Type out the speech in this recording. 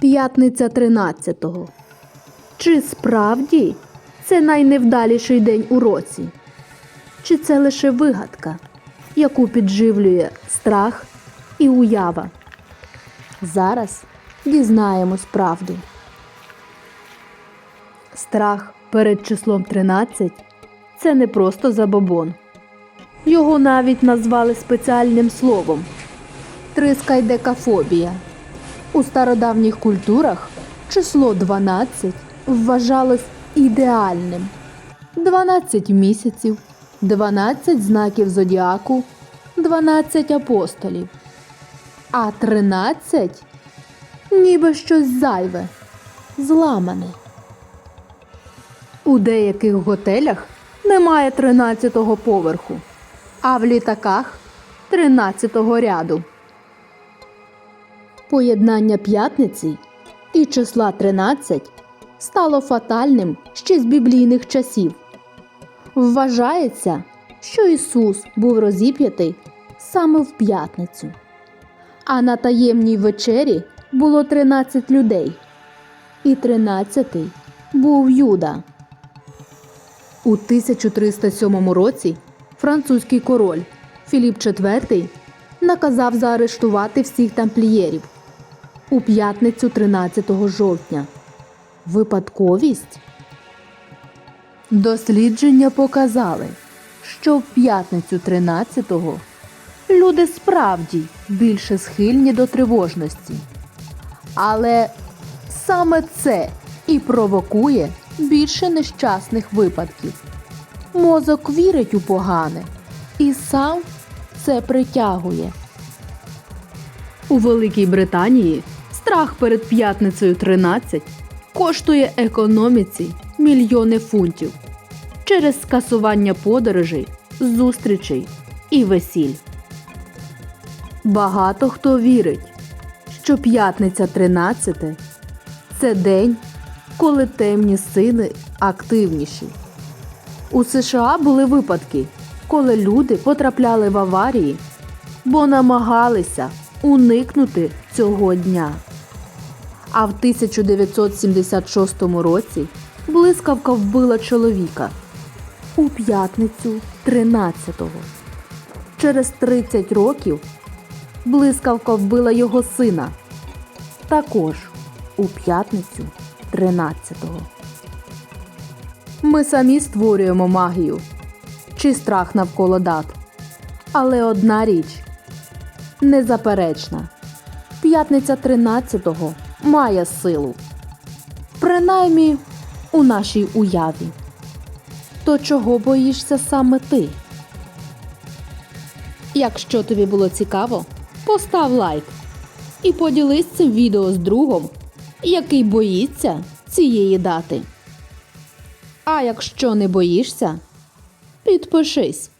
П'ятниця 13-го. Чи справді це найневдаліший день у році? Чи це лише вигадка, яку підживлює страх і уява? Зараз дізнаємось правду. Страх перед числом 13 це не просто забобон. Його навіть назвали спеціальним словом трискайдекафобія. У стародавніх культурах число 12 вважалось ідеальним. 12 місяців, 12 знаків зодіаку, 12 апостолів. А 13 ніби щось зайве, зламане. У деяких готелях немає 13-го поверху, а в літаках 13-го ряду. Поєднання п'ятниці і числа 13 стало фатальним ще з біблійних часів. Вважається, що Ісус був розіп'ятий саме в п'ятницю. А на таємній вечері було 13 людей, і 13-й був Юда. У 1307 році французький король Філіп IV наказав заарештувати всіх тамплієрів у п'ятницю 13 жовтня. Випадковість? Дослідження показали, що в п'ятницю 13-го люди справді більше схильні до тривожності. Але саме це і провокує більше нещасних випадків. Мозок вірить у погане і сам це притягує. У Великій Британії страх перед п'ятницею 13 коштує економіці мільйони фунтів через скасування подорожей, зустрічей і весіль. Багато хто вірить, що п'ятниця 13 це день, коли темні сили активніші. У США були випадки, коли люди потрапляли в аварії, бо намагалися уникнути цього дня. А в 1976 році блискавка вбила чоловіка у п'ятницю 13-го. Через 30 років блискавка вбила його сина також у п'ятницю 13-го. Ми самі створюємо магію чи страх навколо дат. Але одна річ незаперечна. П'ятниця 13-го має силу. Принаймні у нашій уяві. То чого боїшся саме ти? Якщо тобі було цікаво, постав лайк і поділись цим відео з другом, який боїться цієї дати. А якщо не боїшся, підпишись.